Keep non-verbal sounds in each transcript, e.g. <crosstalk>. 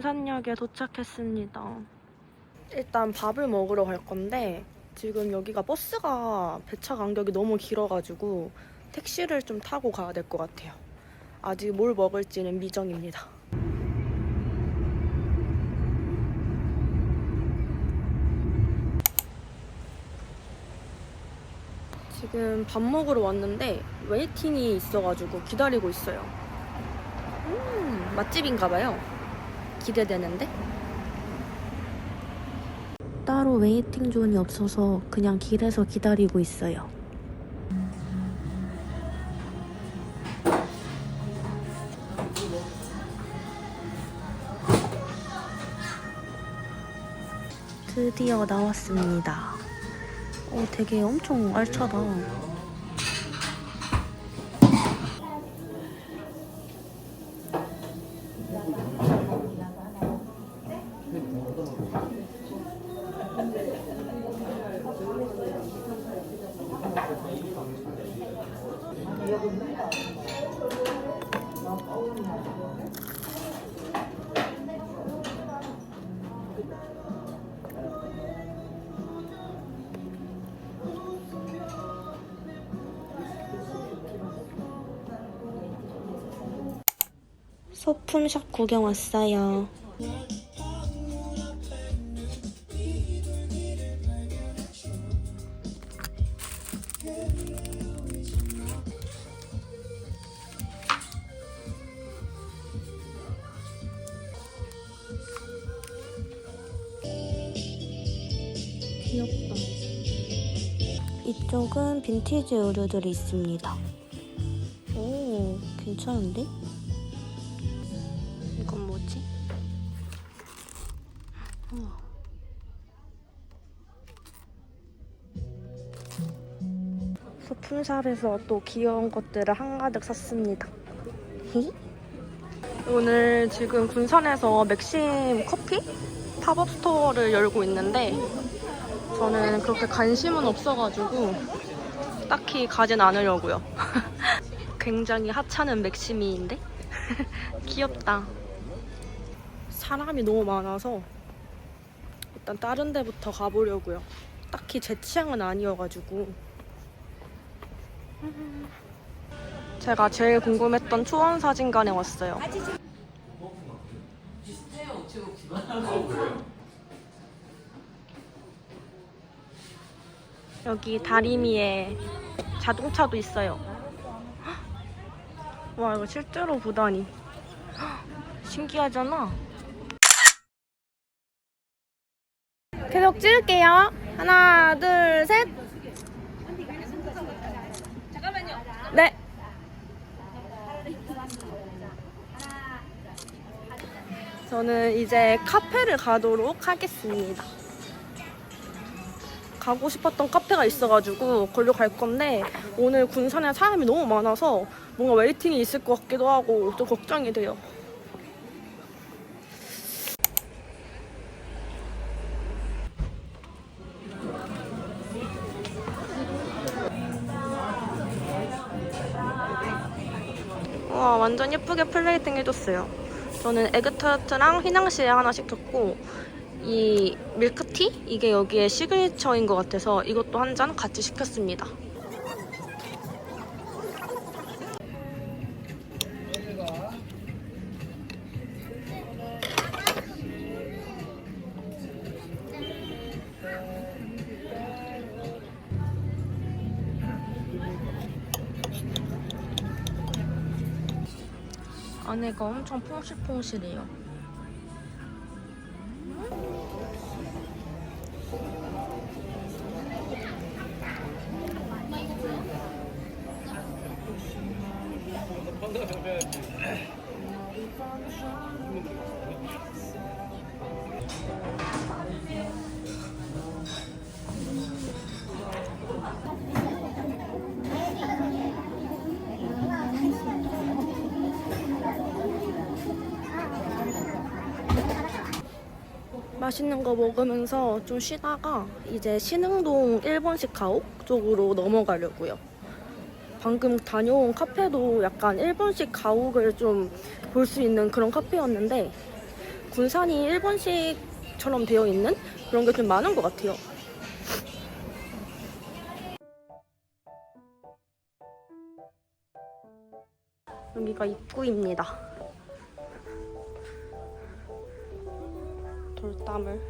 신촌역에 도착했습니다. 일단 밥을 먹으러 갈 건데 지금 여기가 버스가 배차 간격이 너무 길어가지고 택시를 좀 타고 가야 될 것 같아요. 아직 뭘 먹을지는 미정입니다. 지금 밥 먹으러 왔는데 웨이팅이 있어가지고 기다리고 있어요. 음, 맛집인가봐요. 기대되는데? 따로 웨이팅 존이 없어서 그냥 길에서 기다리고 있어요. 드디어 나왔습니다. 어, 되게 엄청 알차다. 소품샵 구경 왔어요. 귀엽다. 이쪽은 빈티지 의류들이 있습니다. 오, 괜찮은데? 소품샵에서 또 귀여운 것들을 한가득 샀습니다. 히? 오늘 지금 군산에서 맥심 커피 팝업 스토어를 열고 있는데 저는 그렇게 관심은 없어가지고 딱히 가진 않으려고요. <laughs> 굉장히 하찮은 맥심이인데 <laughs> 귀엽다. 사람이 너무 많아서 일단 다른 데부터 가보려고요. 딱히 제 취향은 아니어가지고. 제가 제일 궁금했던 초원 사진관에 왔어요. 여기 다리미에 자동차도 있어요. 와 이거 실제로 보다니 신기하잖아. 계속 찍을게요. 하나, 둘, 셋. 네. 저는 이제 카페를 가도록 하겠습니다. 가고 싶었던 카페가 있어가지고 걸로 갈 건데 오늘 군산에 사람이 너무 많아서 뭔가 웨이팅이 있을 것 같기도 하고 좀 걱정이 돼요. 완전 예쁘게 플레이팅 해줬어요. 저는 에그타르트랑 휘낭시에 하나씩 줬고 이 밀크티 이게 여기에 시그니처인 것 같아서 이것도 한 잔 같이 시켰습니다. 안에가 엄청 퐁실퐁실해요. 맛있는 거 먹으면서 좀 쉬다가 이제 신흥동 일본식 가옥 쪽으로 넘어가려고요. 방금 다녀온 카페도 약간 일본식 가옥을 좀 볼 수 있는 그런 카페였는데 군산이 일본식처럼 되어 있는 그런 게 좀 많은 것 같아요. 여기가 입구입니다. 돌담을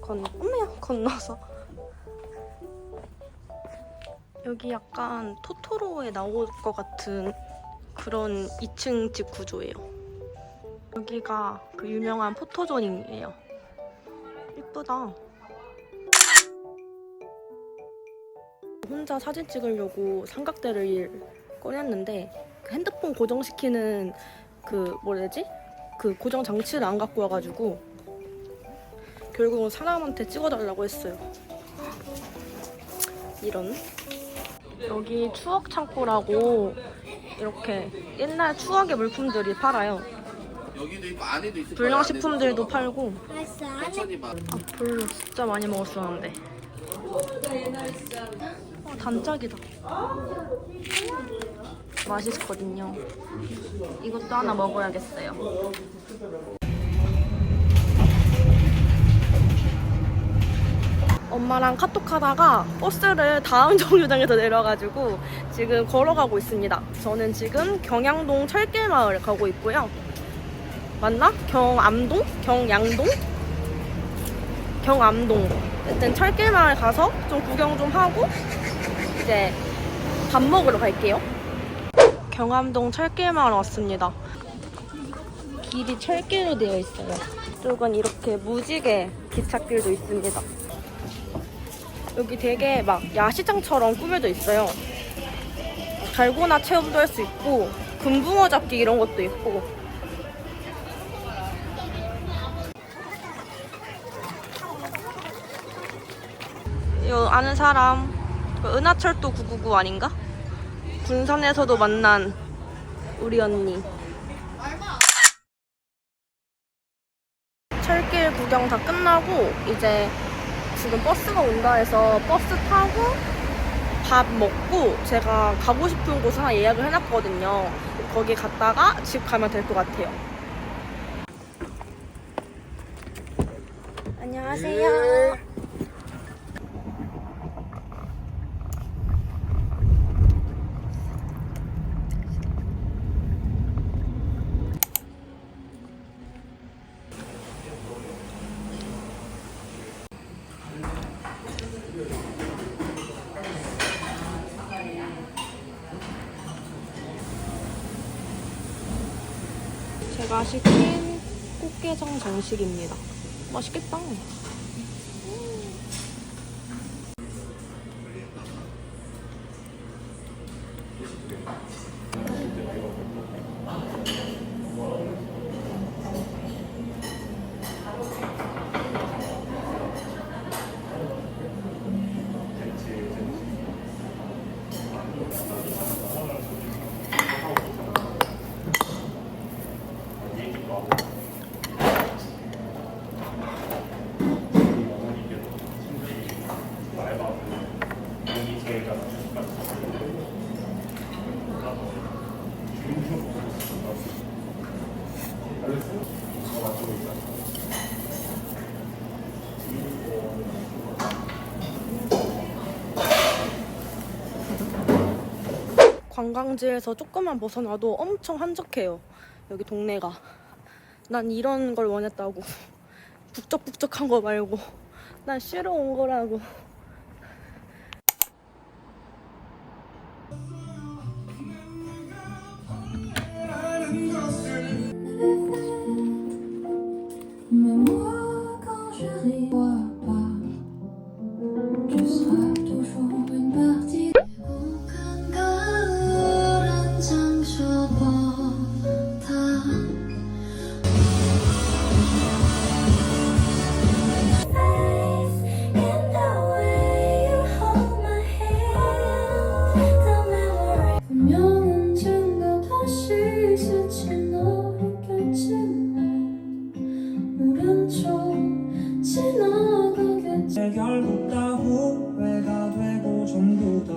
건, 어머야, 건너서. 여기 약간 토토로에 나올 것 같은 그런 2층 집 구조예요. 여기가 그 유명한 포토존이에요. 이쁘다. 혼자 사진 찍으려고 삼각대를 꺼냈는데 그 핸드폰 고정시키는 그 뭐라 해야 되지? 그 고정 장치를 안 갖고 와가지고 결국은 사람한테 찍어달라고 했어요. 이런. 여기 추억 창고라고 이렇게 옛날 추억의 물품들이 팔아요. 여기도 있고 안에도 있을 거야. 불량식품들도 팔고. 아 별로 진짜 많이 먹었었는데 어, 단짝이다 맛있거든요 이것도 하나 먹어야겠어요 엄마랑 카톡하다가 버스를 다음 <laughs> 정류장에서 내려가지고 지금 걸어가고 있습니다 저는 지금 경양동 철길마을 가고 있고요 맞나? 경암동? 경양동? 경암동. 일단 철길마을 가서 좀 구경 좀 하고 이제 밥 먹으러 갈게요. 경암동 철길마을 왔습니다. 길이 철길로 되어 있어요. 이쪽은 이렇게 무지개 기찻길도 있습니다. 여기 되게 막 야시장처럼 꾸며져 있어요. 달고나 체험도 할 수 있고 금붕어 잡기 이런 것도 있고 요 아는 사람 그 은하철도 999 아닌가? 군산에서도 만난 우리 언니 철길 구경 다 끝나고 이제 지금 버스가 온다 해서 버스 타고 밥 먹고 제가 가고 싶은 곳 하나 예약을 해놨거든요. 거기 갔다가 집 가면 될 것 같아요. 안녕하세요 시킨 꽃게장 정식입니다. 맛있겠다. 관광지에서 조금만 벗어나도 엄청 한적해요. 여기 동네가. 난 이런 걸 원했다고. <laughs> 북적북적한 거 말고. 난 쉬러 온 거라고. 오른쪽 지나가겠지. 결국 다 후회가 되고 전부 다